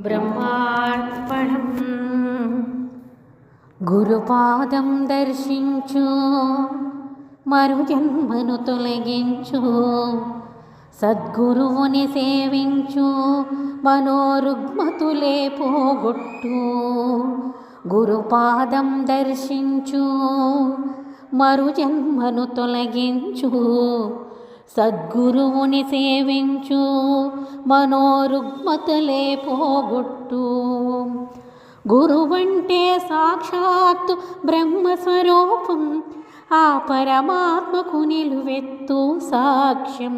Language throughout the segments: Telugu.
బ్రహ్మార్పణం. గురుపాదం దర్శించు మరు జన్మను తొలగించు సద్గురువుని సేవించు మనోరుగ్మతులే పోగొట్టు. గురుపాదం దర్శించు మరు జన్మను తొలగించు సద్గురువుని సేవించు మనోరుగ్మతలే పోగొట్టు. గురువంటే సాక్షాత్తు బ్రహ్మస్వరూపం ఆ పరమాత్మకు నిలువెత్తు సాక్ష్యం.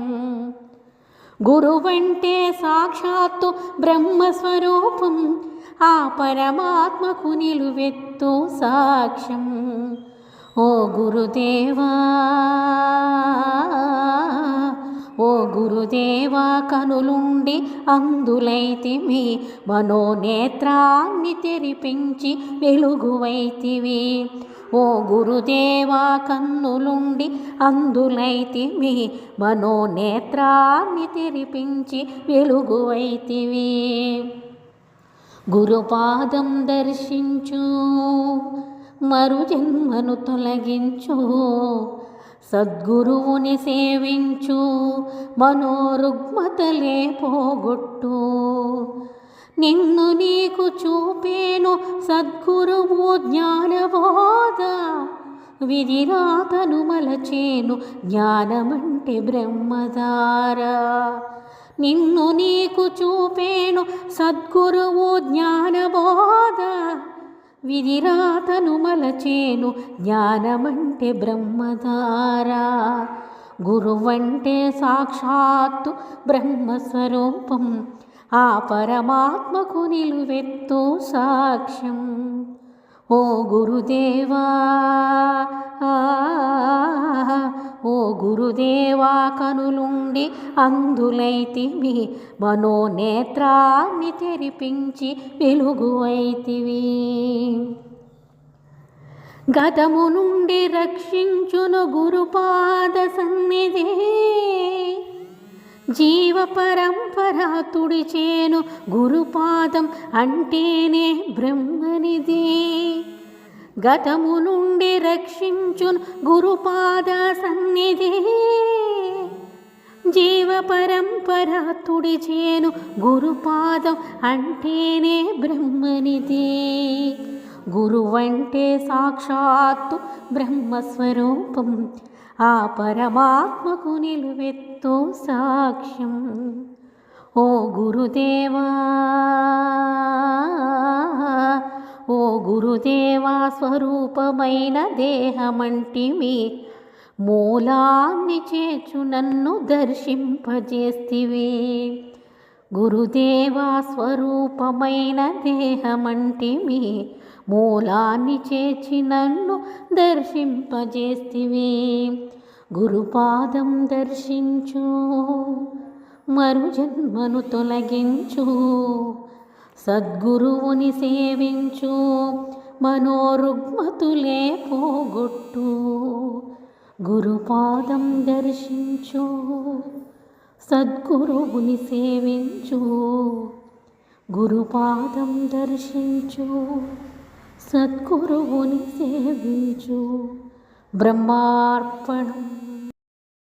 గురువంటే సాక్షాత్తు బ్రహ్మస్వరూపం ఆ పరమాత్మకు నిలువెత్తు సాక్ష్యం. ఓ గురుదేవా! ఓ గురుదేవా కనులుండి అందులైతివి మనోనేత్రాన్ని తెరిపించి వెలుగువైతివి. ఓ గురుదేవా కన్నులుండి అందులైతివి మనోనేత్రాన్ని తెరిపించి వెలుగువైతివి. గురుపాదం దర్శించు మరు జన్మను తొలగించు సద్గురువుని సేవించు మనోరుగ్మతలే పోగొట్టు. నిన్ను నీకు చూపేను సద్గురువు జ్ఞానబోధ విధిరాతను మలచేను జ్ఞానమంటే బ్రహ్మదార. నిన్ను నీకు చూపేను సద్గురువు జ్ఞానబోధ విధిరాతను మలచేను జ్ఞానమంటే బ్రహ్మధారా. గురువంటే సాక్షాత్తు బ్రహ్మస్వరూపం ఆ పరమాత్మకు నిలువెత్తు సాక్ష్యం. ఓ గురుదేవా! గురుదేవా కనులుండి అందులైతివి. మనోనేత్రాన్ని తెరిపించి వెలుగువైతివి. గతము నుండి రక్షించును గురుపాద సన్నిధే. జీవ పరంపర తుడిచేను గురుపాదం అంటేనే బ్రహ్మనిదే గతము నుండి రక్షించున్ గురుపాద సన్నిధి. జీవ పరంపర తుడిచేను గురుపాదం అంటేనే బ్రహ్మనిధి. గురువంటే సాక్షాత్తు బ్రహ్మస్వరూపం. ఆ పరమాత్మకు నిలువెత్తు సాక్ష్యం. ఓ గురుదేవా ఓ గురుదేవా స్వరూపమైన దేహమంటిమి మూలాన్ని చేర్చు నన్ను దర్శింపజేస్తివి. గురుదేవా స్వరూపమైన దేహమంటిమి మూలాన్ని చేర్చి నన్ను దర్శింపజేస్తివి. గురుపాదం దర్శించు మరు జన్మను తొలగించు సద్గురువుని సేవించు మనోరుగ్మతులే పోగొట్టు గురుపాదం దర్శించు సద్గురువుని సేవించు గురుపాదం దర్శించు సద్గురువుని సేవించు బ్రహ్మార్పణం